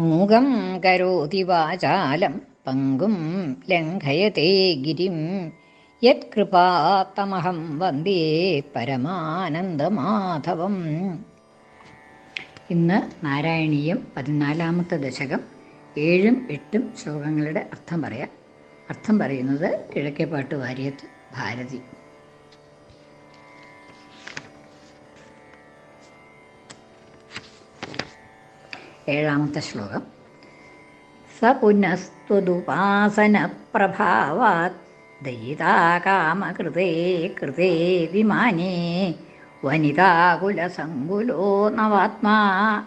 മൂകം കരോതി വാചാലം പങ്കും ലംഘയത്തെ ഗിരിം. യത്കൃപാത്തമഹം വന്ദേ പരമാനന്ദമാധവം. ഇന്ന് നാരായണീയം പതിനാലാമത്തെ ദശകം. ഏഴും എട്ടും ശ്ലോകങ്ങളുടെ അർത്ഥം പറയാം. അർത്ഥം പറയുന്നത് കിഴക്കേപ്പാട്ട് വാര്യത്ത് ഭാരതി. ഏഴാമത്തെ ശ്ലോകം. സ പുനസ്തുതുപാസന പ്രഭാവാത് ദയിതാകാമകൃതേ കൃതേ വിമാനേ വനിതാകുലസങ്കുലോ നവാത്മാ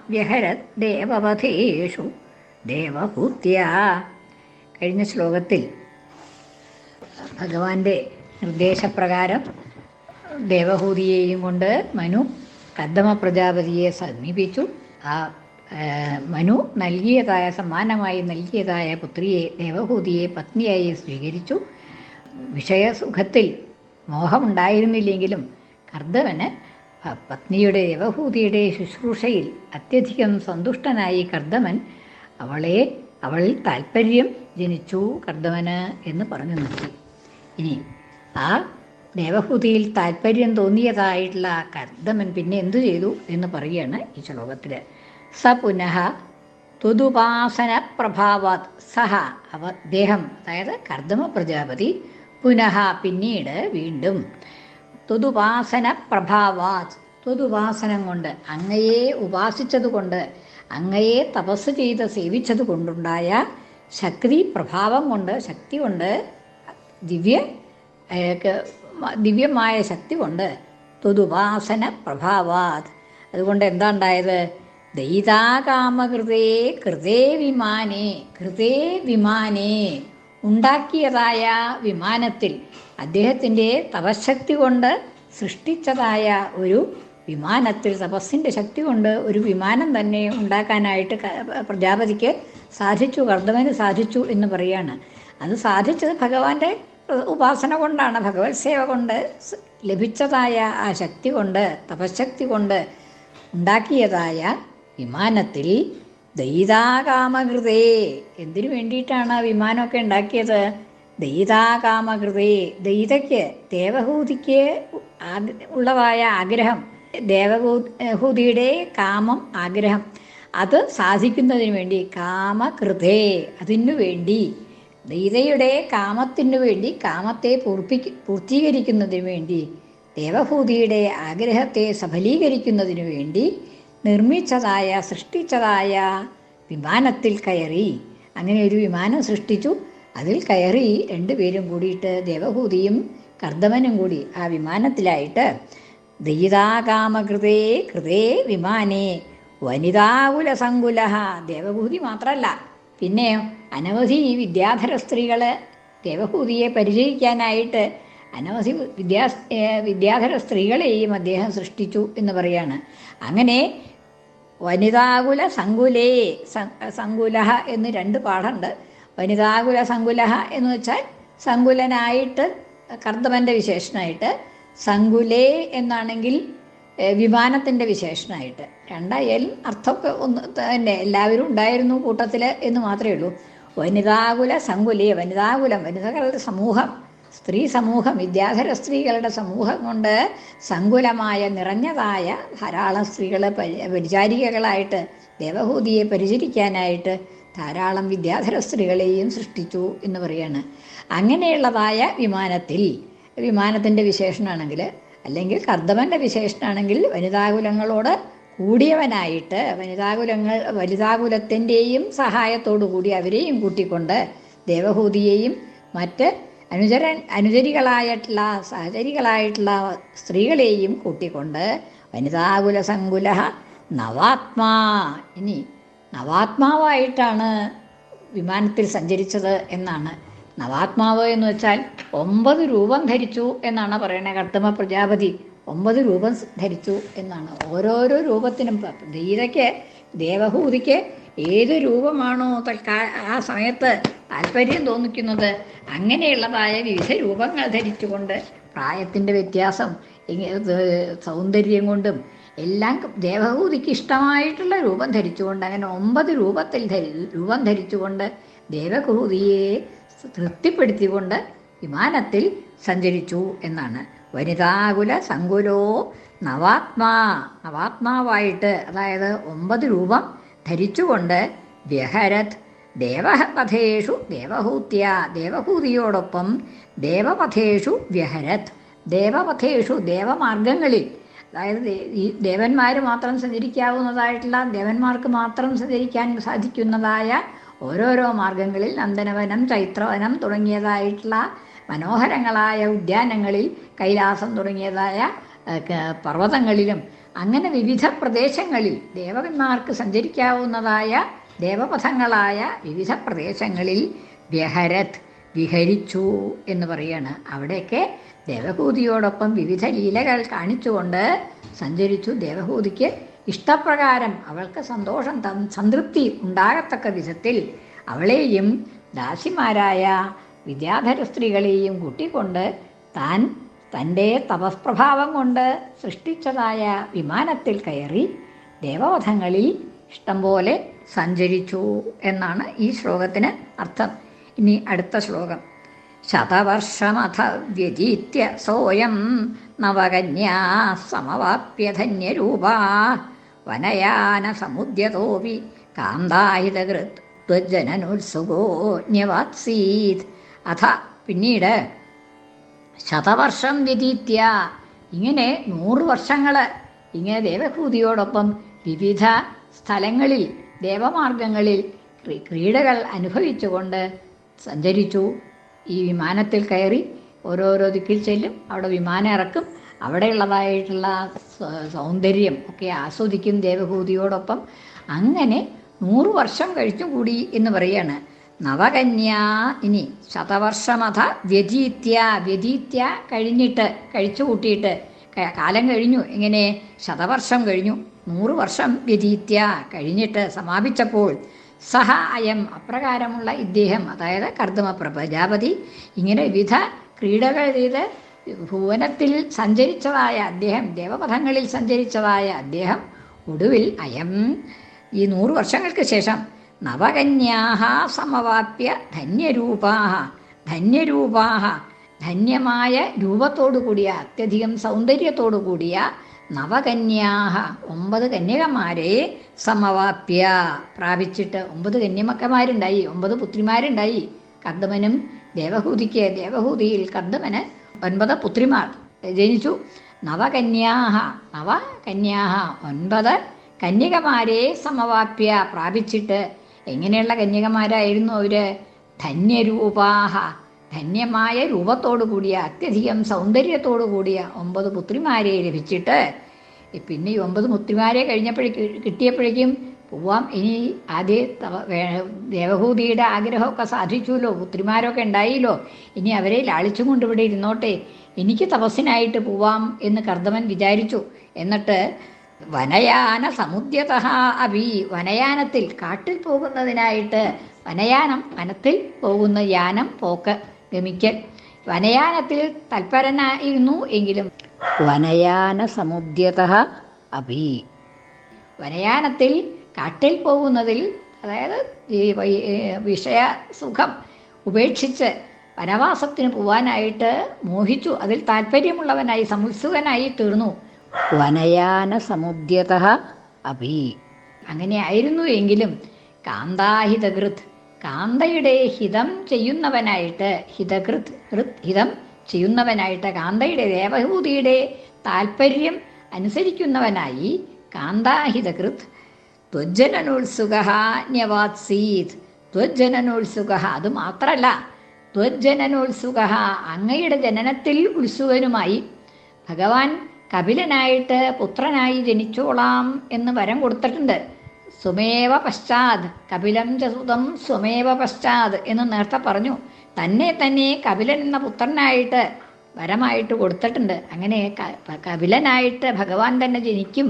വ്യഹരത് ദേവവധേഷു ദേവഭൂത്യ. കഴിഞ്ഞ ശ്ലോകത്തിൽ ഭഗവാന്റെ നിർദ്ദേശപ്രകാരം ദേവഹൂതിയെയും കൊണ്ട് മനു കദ്ദമ പ്രജാപതിയെ സമീപിച്ചു. ആ മനു നൽകിയതായ സമ്മാനമായി നൽകിയതായ പുത്രിയെ ദേവഭൂതിയെ പത്നിയായി സ്വീകരിച്ചു. വിഷയസുഖത്തിൽ മോഹമുണ്ടായിരുന്നില്ലെങ്കിലും കർദ്ദവന് പത്നിയുടെ ദേവഭൂതിയുടെ ശുശ്രൂഷയിൽ അത്യധികം സന്തുഷ്ടനായി കർദ്ദമൻ അവളെ അവളിൽ താല്പര്യം ജനിച്ചു കർദ്ദവന് എന്ന് പറഞ്ഞു നിർത്തി. ഇനി ആ ദേവഭൂതിയിൽ താല്പര്യം തോന്നിയതായിട്ടുള്ള കർദ്ദമൻ പിന്നെ എന്തു ചെയ്തു എന്ന് പറയുകയാണ് ഈ ശ്ലോകത്തിൽ സ പുനഃ തുതുപാസന പ്രഭാവാത് സഹ അവ ദേഹം അതായത് കർദമ പ്രജാപതി പുനഃ പിന്നീട് വീണ്ടും. തുതുപാസന പ്രഭാവാത് തുതുപാസനം കൊണ്ട് അങ്ങയെ ഉപാസിച്ചതുകൊണ്ട് അങ്ങയെ തപസ് ചെയ്ത് സേവിച്ചത് കൊണ്ടുണ്ടായ ശക്തി പ്രഭാവം കൊണ്ട് ശക്തി കൊണ്ട് ദിവ്യ ദിവ്യമായ ശക്തി കൊണ്ട് തുതുപാസന പ്രഭാവാത് അതുകൊണ്ട് എന്താ ഉണ്ടായത്? ദൈതാകാമകൃതേ കൃതേ വിമാനേ കൃതേ വിമാനേ. ഉണ്ടാക്കിയതായ വിമാനത്തിൽ അദ്ദേഹത്തിന്റെ തപശക്തി കൊണ്ട് സൃഷ്ടിച്ചതായ ഒരു വിമാനത്തിൽ തപസ്സിന്റെ ശക്തി കൊണ്ട് ഒരു വിമാനം തന്നെ ഉണ്ടാക്കാനായിട്ട് പ്രജാപതിക്ക് സാധിച്ചു കർദവന് സാധിച്ചു എന്ന് പറയാണ്. അത് സാധിച്ചത് ഭഗവാന്റെ ഉപാസന കൊണ്ടാണ് ഭഗവത് സേവ കൊണ്ട് ലഭിച്ചതായ ആ ശക്തി കൊണ്ട് തപശക്തി കൊണ്ട് ഉണ്ടാക്കിയതായ വിമാനത്തിൽ ദൈതാകാമകൃതേ എന്തിനു വേണ്ടിയിട്ടാണ് ആ വിമാനമൊക്കെ ഉണ്ടാക്കിയത്? ദൈതാകാമകൃതേ ദൈതയ്ക്ക് ദേവഹൂതിക്ക് ഉള്ളതായ ആഗ്രഹം. ദേവഹൂതിയുടെ കാമം ആഗ്രഹം. അത് സാധിക്കുന്നതിന് വേണ്ടി കാമകൃതേ അതിനു വേണ്ടി ദൈതയുടെ കാമത്തിനു വേണ്ടി കാമത്തെ പൂർപ്പി പൂർത്തീകരിക്കുന്നതിന് വേണ്ടി ദേവഭൂതിയുടെ ആഗ്രഹത്തെ സഫലീകരിക്കുന്നതിനു വേണ്ടി നിർമ്മിച്ചതായ സൃഷ്ടിച്ചതായ വിമാനത്തിൽ കയറി. അങ്ങനെ ഒരു വിമാനം സൃഷ്ടിച്ചു. അതിൽ കയറി രണ്ടുപേരും കൂടിയിട്ട് ദേവഭൂതിയും കർദമനും കൂടി ആ വിമാനത്തിലായിട്ട് ദയിതാകാമകൃതേ കൃതേ വിമാനേ വനിതാകുല സങ്കുല ദേവഭൂതി മാത്രമല്ല പിന്നെ അനവധി വിദ്യാധര സ്ത്രീകൾ ദേവഭൂതിയെ പരിചയിക്കാനായിട്ട് അനവധി വിദ്യാ വിദ്യാധര സ്ത്രീകളെയും അദ്ദേഹം സൃഷ്ടിച്ചു എന്ന് പറയാണ്. അങ്ങനെ വനിതാകുല സങ്കുലേ സങ്കുലഹ എന്ന് രണ്ട് പാഠമുണ്ട്. വനിതാകുല സങ്കുലഹ എന്ന് വെച്ചാൽ സങ്കുലനായിട്ട് കർദ്ദമന്റെ വിശേഷണമായിട്ട് സങ്കുലേ എന്നാണെങ്കിൽ വിമാനത്തിന്റെ വിശേഷണമായിട്ട് രണ്ടായാലും അർത്ഥമൊക്കെ ഒന്ന് തന്നെ എല്ലാവരും ഉണ്ടായിരുന്നു കൂട്ടത്തിൽ എന്ന് മാത്രമേ ഉള്ളൂ. വനിതാകുല സങ്കുലേ വനിതാകുലം വനിതകളുടെ സമൂഹം. സ്ത്രീ സമൂഹം വിദ്യാധര സ്ത്രീകളുടെ സമൂഹം കൊണ്ട് സങ്കുലമായ നിറഞ്ഞതായ ധാരാളം സ്ത്രീകളെ പരിചാരികകളായിട്ട് ദേവഹൂതിയെ പരിചരിക്കാനായിട്ട് ധാരാളം വിദ്യാധര സ്ത്രീകളെയും സൃഷ്ടിച്ചു എന്ന് പറയാണ്. അങ്ങനെയുള്ളതായ വിമാനത്തിൽ വിമാനത്തിന്റെ വിശേഷണമാണെങ്കിൽ അല്ലെങ്കിൽ കർദ്ദമന്റെ വിശേഷണമാണെങ്കിൽ വനിതാകുലങ്ങളോട് കൂടിയവനായിട്ട് വനിതാകുലങ്ങൾ വനിതാകുലത്തിന്റെയും സഹായത്തോടു കൂടി അവരെയും കൂട്ടിക്കൊണ്ട് ദേവഹൂതിയെയും മറ്റ് അനുചര അനുചരികളായിട്ടുള്ള സഹചരികളായിട്ടുള്ള സ്ത്രീകളെയും കൂട്ടിക്കൊണ്ട് വനിതാകുല സങ്കുല നവാത്മാ. ഇനി നവാത്മാവായിട്ടാണ് വിമാനത്തിൽ സഞ്ചരിച്ചത് എന്നാണ്. നവാത്മാവ് എന്ന് വെച്ചാൽ ഒമ്പത് രൂപം ധരിച്ചു എന്നാണ് പറയുന്നത് കർത്തമ പ്രജാപതി. ഒമ്പത് രൂപം ധരിച്ചു എന്നാണ്. ഓരോരോ രൂപത്തിനും ദീതയ്ക്ക് ദേവഹൂതിക്ക് ഏത് രൂപമാണോ ആ സമയത്ത് താല്പര്യം തോന്നിക്കുന്നത് അങ്ങനെയുള്ളതായ വിവിധ രൂപങ്ങൾ ധരിച്ചുകൊണ്ട് പ്രായത്തിന്റെ വ്യത്യാസം സൗന്ദര്യം കൊണ്ടും എല്ലാം ദേവഭൂതിക്ക് ഇഷ്ടമായിട്ടുള്ള രൂപം ധരിച്ചുകൊണ്ട് അങ്ങനെ ഒമ്പത് രൂപത്തിൽ ധരി രൂപം ധരിച്ചുകൊണ്ട് ദേവഭൂതിയെ തൃപ്തിപ്പെടുത്തിക്കൊണ്ട് വിമാനത്തിൽ സഞ്ചരിച്ചു എന്നാണ്. വനിതാകുല സങ്കുലോ നവാത്മാ നവാത്മാവായിട്ട് അതായത് ഒമ്പത് രൂപം ധരിച്ചുകൊണ്ട് വ്യഹരത് ദേവപഥേഷു ദേവഹൂത്യ ദേവഹൂതിയോടൊപ്പം ദേവപഥേഷു വ്യഹരത്. ദേവപഥേഷു ദേവമാർഗങ്ങളിൽ. അതായത് ഈ ദേവന്മാർ മാത്രം സഞ്ചരിക്കാവുന്നതായിട്ടുള്ള ദേവന്മാർക്ക് മാത്രം സഞ്ചരിക്കാൻ സാധിക്കുന്നതായ ഓരോരോ മാർഗങ്ങളിൽ നന്ദനവനം ചൈത്രവനം തുടങ്ങിയതായിട്ടുള്ള മനോഹരങ്ങളായ ഉദ്യാനങ്ങളിൽ കൈലാസം തുടങ്ങിയതായ പർവതങ്ങളിലും അങ്ങനെ വിവിധ പ്രദേശങ്ങളിൽ ദേവന്മാർക്ക് സഞ്ചരിക്കാവുന്നതായ ദേവപഥങ്ങളായ വിവിധ പ്രദേശങ്ങളിൽ വ്യഹരത് വിഹരിച്ചു എന്ന് പറയാണ്. അവിടെയൊക്കെ ദേവഹൂതിയോടൊപ്പം വിവിധ ലീലകൾ കാണിച്ചുകൊണ്ട് സഞ്ചരിച്ചു. ദേവഹൂതിക്ക് ഇഷ്ടപ്രകാരം അവൾക്ക് സന്തോഷം സംതൃപ്തി ഉണ്ടാകത്തക്ക വിധത്തിൽ അവളെയും ദാസിമാരായ വിദ്യാധര സ്ത്രീകളെയും കൂട്ടിക്കൊണ്ട് താൻ തന്റെ തപസ്പ്രഭാവം കൊണ്ട് സൃഷ്ടിച്ചതായ വിമാനത്തിൽ കയറി ദേവവധങ്ങളിൽ ഇഷ്ടം പോലെ സഞ്ചരിച്ചു എന്നാണ് ഈ ശ്ലോകത്തിന് അർത്ഥം. ഇനി അടുത്ത ശ്ലോകം. ശതവർഷമഥ വ്യതീത്യ സോയം നവകന്യാ സമവാപ്യ ധന്യരൂപാ വനയാന സമുദ്യതോപി കാന്താഹിതകൃത്വജനുത്സുഗോന്യവാത്സീത് അഥ പിന്നീട് ശതവർഷം വ്യതീത്യ. ഇങ്ങനെ നൂറ് വർഷങ്ങൾ ഇങ്ങനെ ദേവഭൂതിയോടൊപ്പം വിവിധ സ്ഥലങ്ങളിൽ ദേവമാർഗങ്ങളിൽ ക്രീ- ക്രീഡകൾ അനുഭവിച്ചുകൊണ്ട് സഞ്ചരിച്ചു. ഈ വിമാനത്തിൽ കയറി ഓരോരോ ദിക്കിൽ ചെല്ലും. അവിടെ വിമാനം ഇറക്കും. അവിടെയുള്ളതായിട്ടുള്ള സൗന്ദര്യം ഒക്കെ ആസ്വദിക്കും ദേവഭൂതിയോടൊപ്പം. അങ്ങനെ നൂറ് വർഷം കഴിച്ചും കൂടി എന്ന് പറയാണ്. നവകന്യ ഇനി ശതവർഷമഥ വ്യതീത്യ വ്യതീത്യ കഴിഞ്ഞിട്ട് കഴിച്ചു കൂട്ടിയിട്ട് കാലം കഴിഞ്ഞു. ഇങ്ങനെ ശതവർഷം കഴിഞ്ഞു. നൂറ് വർഷം വ്യതീത്യ കഴിഞ്ഞിട്ട് സമാപിച്ചപ്പോൾ സഹ അയം അപ്രകാരമുള്ള ഇദ്ദേഹം അതായത് കർദ്ദമ പ്രജാപതി ഇങ്ങനെ വിവിധ ക്രീഡകൾ ചെയ്ത് ഭുവനത്തിൽ സഞ്ചരിച്ചതായ അദ്ദേഹം ദേവപഥങ്ങളിൽ സഞ്ചരിച്ചതായ അദ്ദേഹം ഒടുവിൽ അയം. ഈ നൂറ് വർഷങ്ങൾക്ക് ശേഷം നവകന്യാഹ സമവാപ്യ ധന്യരൂപാഹ ധന്യരൂപാഹ ധന്യമായ രൂപത്തോടു കൂടിയ അത്യധികം സൗന്ദര്യത്തോടു കൂടിയ നവകന്യാഹ. ഒമ്പത് കന്യകമാരെ സമവാപ്യ. പ്രാപിച്ചിട്ട് ഒമ്പത് കന്യമക്കന്മാരുണ്ടായി. ഒമ്പത് പുത്രിമാരുണ്ടായി. കർദ്ദമനും ദേവഹൂതിക്ക് ദേവഹൂതിയിൽ കർദ്ദമന് ഒൻപത് പുത്രിമാർ. ജനിച്ചു നവകന്യാഹ. നവകന്യാഹ. ഒൻപത് കന്യകമാരെ സമവാപ്യ. പ്രാപിച്ചിട്ട് എങ്ങനെയുള്ള കന്യകമാരായിരുന്നു അവർ? ധന്യരൂപാഹ. ധന്യമായ രൂപത്തോടു കൂടിയ അത്യധികം സൗന്ദര്യത്തോടു കൂടിയ ഒമ്പത് പുത്രിമാരെ ലഭിച്ചിട്ട് പിന്നെ ഈ ഒമ്പത് മുത്തിമാരെ കഴിഞ്ഞപ്പോഴേക്കും കിട്ടിയപ്പോഴേക്കും പോവാം. ഇനി ആദ്യ ദേവഭൂതിയുടെ ആഗ്രഹമൊക്കെ സാധിച്ചുല്ലോ പുത്രിമാരൊക്കെ ഉണ്ടായില്ലോ. ഇനി അവരെ ലാളിച്ചും കൊണ്ട് ഇവിടെ ഇരുന്നോട്ടെ. എനിക്ക് തപസ്സിനായിട്ട് പോവാം എന്ന് കർദമൻ വിചാരിച്ചു. എന്നിട്ട് വനയാന സമുദ്യത അഭി വനയാനത്തിൽ കാട്ടിൽ പോകുന്നതിനായിട്ട് വനയാനം വനത്തിൽ പോകുന്ന യാനം പോക്ക് ഗമിക്കൽ. വനയാനത്തിൽ തൽപരനായിരുന്നു എങ്കിലും വനയാന സമുദ്യത അഭി. വനയാനത്തിൽ കാട്ടിൽ പോകുന്നതിൽ അതായത് ഈ വിഷയസുഖം വിഷയ സുഖം ഉപേക്ഷിച്ച് വനവാസത്തിന് പോവാനായിട്ട് മോഹിച്ചു അതിൽ താല്പര്യമുള്ളവനായി സമുത്സുകനായി തീർന്നു. വനയാന സമുദ്യത അഭി. അങ്ങനെ ആയിരുന്നു എങ്കിലും കാന്താഹിതകൃത് കാന്തയുടെ ഹിതം ചെയ്യുന്നവനായിട്ട് ഹിതകൃത് ഹൃത് ഹിതം ചെയ്യുന്നവനായിട്ട് കാന്തയുടെ ദേവഹൂതിയുടെ താല്പര്യം അനുസരിക്കുന്നവനായി കാന്താഹിതകൃത്. ത്വജ്ജനനോത്സുക ന്യവാത്സീത്. ത്വജ്ജനനോത്സുക അത് മാത്രമല്ല ത്വജ്ജനനോത്സുക അങ്ങയുടെ ജനനത്തിൽ ഉത്സുകനുമായി ഭഗവാൻ കപിലനായിട്ട് പുത്രനായി ജനിച്ചോളാം എന്ന് വരം കൊടുത്തിട്ടുണ്ട്. സ്വമേവ പശ്ചാത് കപിലം ചതുതം സ്വമേവ പശ്ചാത് എന്ന് നേരത്തെ പറഞ്ഞു. തന്നെ തന്നെ കപിലൻ എന്ന പുത്രനായിട്ട് വരമായിട്ട് കൊടുത്തിട്ടുണ്ട്. അങ്ങനെ കപിലനായിട്ട് ഭഗവാൻ തന്നെ ജനിക്കും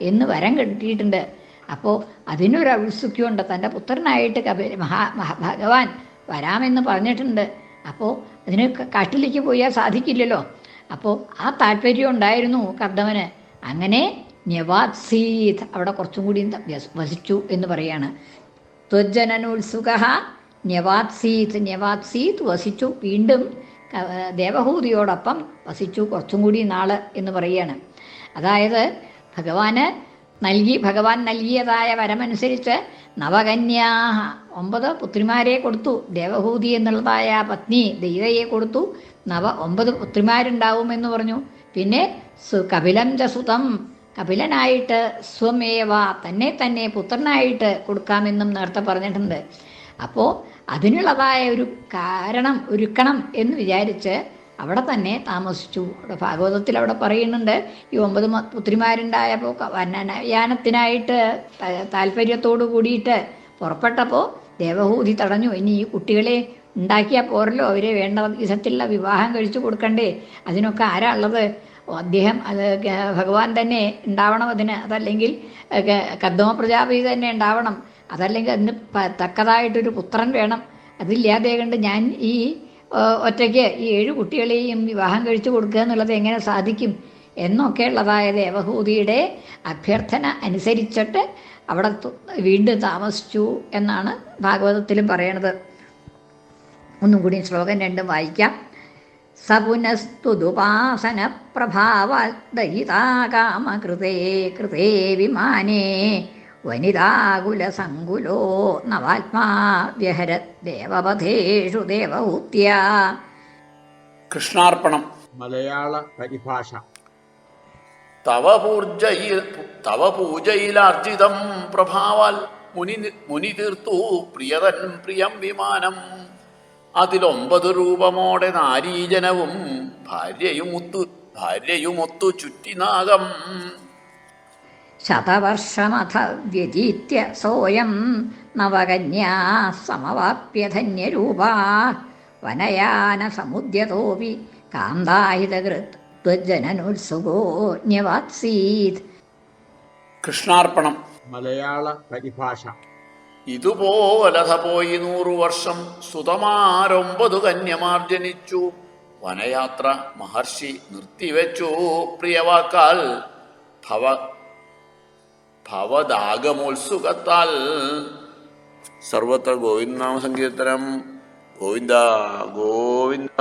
എന്ന് വരം കിട്ടിയിട്ടുണ്ട്. അപ്പോൾ അതിനൊരു ഔത്സുഖ്യമുണ്ട് തന്റെ പുത്രനായിട്ട് കപില മഹാ ഭഗവാൻ വരാമെന്ന് പറഞ്ഞിട്ടുണ്ട്. അപ്പോൾ അതിന് കാട്ടിലേക്ക് പോയാൽ സാധിക്കില്ലല്ലോ. അപ്പോൾ ആ താല്പര്യം ഉണ്ടായിരുന്നു കർദവന് അങ്ങനെ ന്യവാത്സീത് അവിടെ കുറച്ചും കൂടി വസിച്ചു എന്ന് പറയാണ്. ത്വജ്ജനനോത്സുക ന്യവാത്സീത് നെവാത്സീത് വസിച്ചു. വീണ്ടും ദേവഹൂതിയോടൊപ്പം വസിച്ചു. കുറച്ചും കൂടി നാൾ എന്ന് പറയുകയാണ്. അതായത് ഭഗവാന് നൽകി ഭഗവാൻ നൽകിയതായ വരമനുസരിച്ച് നവകന്യാ ഒമ്പത് പുത്രിമാരെ കൊടുത്തു. ദേവഹൂതി എന്നുള്ളതായ പത്നി ദൈവയെ കൊടുത്തു. നവ ഒമ്പത് പുത്രിമാരുണ്ടാവുമെന്ന് പറഞ്ഞു. പിന്നെ സു കപിലം ച സുതം. കപിലനായിട്ട് സ്വമേവ തന്നെ തന്നെ പുത്രനായിട്ട് കൊടുക്കാമെന്നും നേരത്തെ പറഞ്ഞിട്ടുണ്ട്. അപ്പോൾ അതിനുള്ളതായ ഒരു കാരണം ഒരുക്കണം എന്ന് വിചാരിച്ച് അവിടെ തന്നെ താമസിച്ചു. അവിടെ ഭാഗവതത്തിൽ അവിടെ പറയുന്നുണ്ട് ഈ ഒമ്പത് പുത്രിമാരുണ്ടായപ്പോൾ വനനയാനത്തിനായിട്ട് താല്പര്യത്തോടു കൂടിയിട്ട് പുറപ്പെട്ടപ്പോൾ ദേവഹൂതി തടഞ്ഞു. ഇനി ഈ കുട്ടികളെ ഉണ്ടാക്കിയാൽ പോരല്ലോ അവരെ വേണ്ട വിധത്തിലുള്ള വിവാഹം കഴിച്ചു കൊടുക്കണ്ടേ. അതിനൊക്കെ ആരാ ഉള്ളത്? അദ്ദേഹം അത് ഭഗവാൻ തന്നെ ഉണ്ടാവണം അതിന്. അതല്ലെങ്കിൽ കദ്മ പ്രജാപതി തന്നെ ഉണ്ടാവണം. അതല്ലെങ്കിൽ അതിന് തക്കതായിട്ടൊരു പുത്രൻ വേണം. അതില്ലാതെ കണ്ട് ഞാൻ ഈ ഒറ്റയ്ക്ക് ഈ ഏഴ് കുട്ടികളെയും വിവാഹം കഴിച്ചു കൊടുക്കുക എന്നുള്ളത് എങ്ങനെ സാധിക്കും എന്നൊക്കെയുള്ളതായ ദേവഹൂതിയുടെ അഭ്യർത്ഥന അനുസരിച്ചിട്ട് അവിടെ വീണ്ടും താമസിച്ചു എന്നാണ് ഭാഗവതത്തിലും പറയണത്. ഒന്നും കൂടി ശ്ലോകം രണ്ടും വായിക്കാം. സപുനസ്തുതുപാസന പ്രഭാവദയിതാകാമകൃതേ കൃതേ വിമാനേ. വനിതാകുലസങ്കുലോ നവാത്മാ വ്യഹര ദേവപഥേഷു ദേവഹൂത്യ. കൃഷ്ണാർപ്പണം. മലയാള പരിഭാഷ. തവ പൂർജയിൽ തവ പൂജയിലാർജിതം പ്രഭാവാൽ മുനി മുനി തീർത്തു പ്രിയതൻ പ്രിയം വിമാനം. അതിലൊമ്പത് രൂപമോടെ നാരീജനവും ഭാര്യയുമൊത്തു ഭാര്യയുമൊത്തു ചുറ്റിനാഗം. ശതവർഷമഥ വ്യതീത്യ സോയം നവകന്യാ സമവാപ്യ ധന്യരൂപാ. വനയാന സമുദ്യതോപി കാന്താഹിതകൃത് ത്വജ്ജനനോത്സുകോ ന്യവാത്സീത് കൃഷ്ണാർപ്പണം. മലയാള പരിഭാഷ. ഇതുപോലത പോയി നൂറു വർഷം സുതമാരൊമ്പതു കന്യമാർ ജനിച്ചു വനയാത്ര മഹർഷി നിർത്തിവെച്ചു. പ്രിയവാക്കാൽ ഭവ ഭവദാഗമോത്സുകത്താൽ. സർവത്ര ഗോവിന്ദനാമ സങ്കീർത്തനം ഗോവിന്ദ ഗോവിന്ദ.